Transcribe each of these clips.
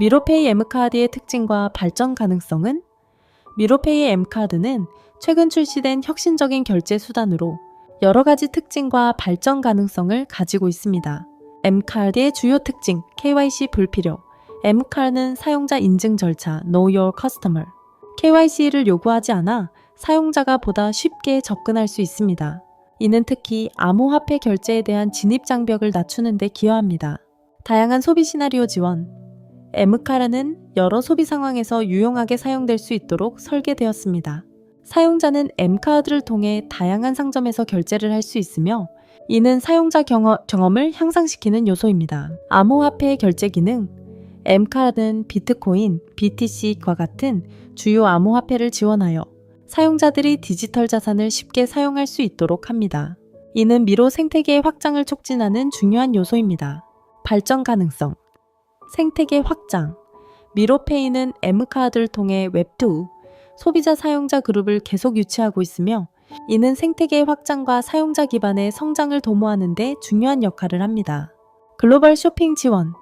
미로페이 M카드의 특징과 발전 가능성은 미로페이 M카드는 최근 출시된 혁신적인 결제 수단으로 여러 가지 특징과 발전 가능성을 가지고 있습니다. M카드의 주요 특징, KYC 불필요. M카드는 사용자 인증 절차, Know Your Customer. KYC를 요구하지 않아 사용자가 보다 쉽게 접근할 수 있습니다. 이는 특히 암호화폐 결제에 대한 진입 장벽을 낮추는 데 기여합니다. 다양한 소비 시나리오 지원. M카드는 여러 소비 상황에서 유용하게 사용될 수 있도록 설계되었습니다. 사용자는 M카드를 통해 다양한 상점에서 결제를 할 수 있으며 이는 사용자 경험, 경험을 향상시키는 요소입니다. 암호화폐 결제 기능 M카드는 비트코인, BTC과 같은 주요 암호화폐를 지원하여 사용자들이 디지털 자산을 쉽게 사용할 수 있도록 합니다. 이는 미로 생태계의 확장을 촉진하는 중요한 요소입니다. 발전 가능성 생태계 확장 미로페이는 M카드를 통해 웹2 소비자 사용자 그룹을 계속 유치하고 있으며 이는 생태계 확장과 사용자 기반의 성장을 도모하는 데 중요한 역할을 합니다. 글로벌 쇼핑 지원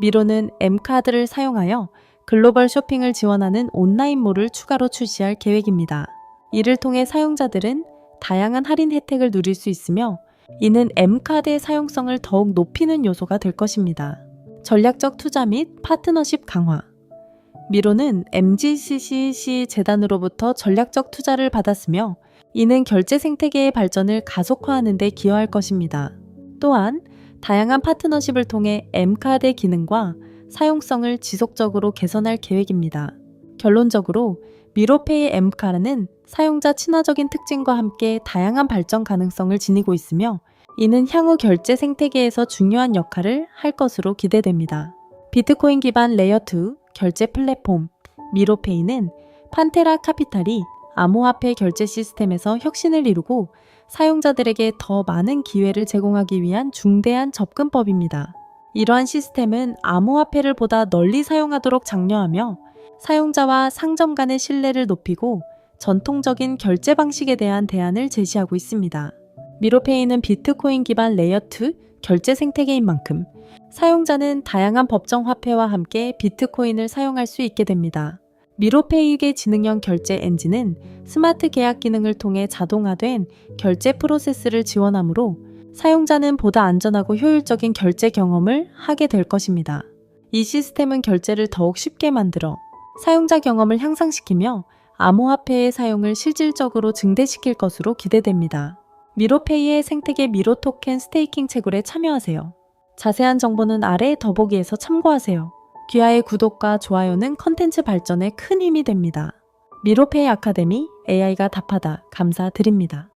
미로는 M카드를 사용하여 글로벌 쇼핑을 지원하는 온라인몰을 추가로 출시할 계획입니다. 이를 통해 사용자들은 다양한 할인 혜택을 누릴 수 있으며 이는 M카드의 사용성을 더욱 높이는 요소가 될 것입니다. 전략적 투자 및 파트너십 강화 미로는 MGCCC 재단으로부터 전략적 투자를 받았으며 이는 결제 생태계의 발전을 가속화하는 데 기여할 것입니다. 또한 다양한 파트너십을 통해 M카드의 기능과 사용성을 지속적으로 개선할 계획입니다. 결론적으로 미로페이 M카드는 사용자 친화적인 특징과 함께 다양한 발전 가능성을 지니고 있으며 이는 향후 결제 생태계에서 중요한 역할을 할 것으로 기대됩니다. 비트코인 기반 레이어2 결제 플랫폼 미로페이는 판테라 카피탈이 암호화폐 결제 시스템에서 혁신을 이루고 사용자들에게 더 많은 기회를 제공하기 위한 중대한 접근법입니다. 이러한 시스템은 암호화폐를 보다 널리 사용하도록 장려하며 사용자와 상점 간의 신뢰를 높이고 전통적인 결제 방식에 대한 대안을 제시하고 있습니다. 미로페이는 비트코인 기반 레이어2 결제 생태계인 만큼 사용자는 다양한 법정 화폐와 함께 비트코인을 사용할 수 있게 됩니다. 미로페이의 지능형 결제 엔진은 스마트 계약 기능을 통해 자동화된 결제 프로세스를 지원하므로 사용자는 보다 안전하고 효율적인 결제 경험을 하게 될 것입니다. 이 시스템은 결제를 더욱 쉽게 만들어 사용자 경험을 향상시키며 암호화폐의 사용을 실질적으로 증대시킬 것으로 기대됩니다. 미로페이의 생태계 미로 토켄 스테이킹 채굴에 참여하세요. 자세한 정보는 아래 더보기에서 참고하세요. 귀하의 구독과 좋아요는 컨텐츠 발전에 큰 힘이 됩니다. 미로페이 아카데미 AI가 답하다 감사드립니다.